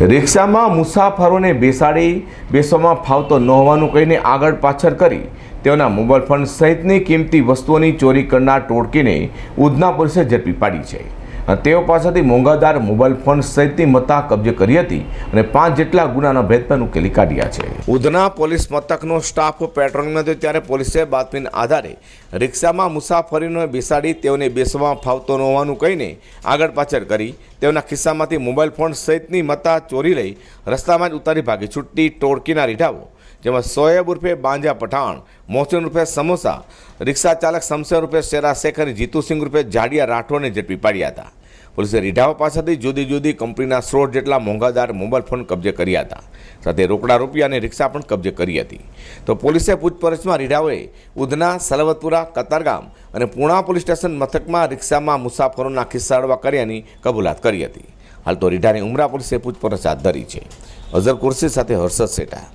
રિક્ષામાં મુસાફરોને બેસાડી બેસવામાં ફાવતો ન હોવાનું કહીને આગળ પાછળ કરી તેઓના મોબાઈલ ફોન સહિતની કિંમતી વસ્તુઓની ચોરી કરનાર ટોળકીને ઉધના પોલીસે ઝડપી પાડી છે. તેઓ પાસેથી મોંઘાદાર મોબાઈલ ફોન સહિતની મત્તા કબજે કરી હતી અને પાંચ જેટલા ગુનાના ભેદમાં ઉકેલી કાઢ્યા છે. ઉધના પોલીસ મથકનો સ્ટાફ પેટ્રોલિંગમાં હતો ત્યારે પોલીસે બાતમીના આધારે રિક્ષામાં મુસાફરીને બેસાડી તેઓને બેસવા ફાવતો ન હોવાનું કહીને આગળ પાછળ કરી તેઓના ખિસ્સામાંથી મોબાઈલ ફોન સહિતની મતા ચોરી લઈ રસ્તામાં જ ઉતારી ભાગી છૂટતી ટોળકીના રીઢાઓ જેમાં સોએબ ઉર્ફે બાંજા પઠાણ, મોહસિન ઉર્ફે સમોસા, રિક્ષા ચાલક શમશેર ઉર્ફે શેરા શેખ અને જીતુસિંહ ઉર્ફે જાડિયા રાઠોડને ઝડપી પાડ્યા હતા. પોલીસે રીઢાઓ પાસેથી જુદી જુદી કંપનીના સોળ જેટલા મોંઘાદાર મોબાઈલ ફોન કબજે કર્યા હતા. સાથે રોકડા રૂપિયા અને રિક્ષા પણ કબજે કરી હતી. તો પોલીસે પૂછપરછમાં રીઢાઓએ ઉધના, સલવતપુરા, કતારગામ અને પુણા પોલીસ સ્ટેશન મથકમાં રિક્ષામાં મુસાફરોના ખિસ્સાડવા કર્યાની કબૂલાત કરી હતી. હાલ તો રીઢાની ઉમરા પોલીસે પૂછપરછ હાથ ધરી છે. અઝર કુર્સી સાથે હર્ષદ સેટા.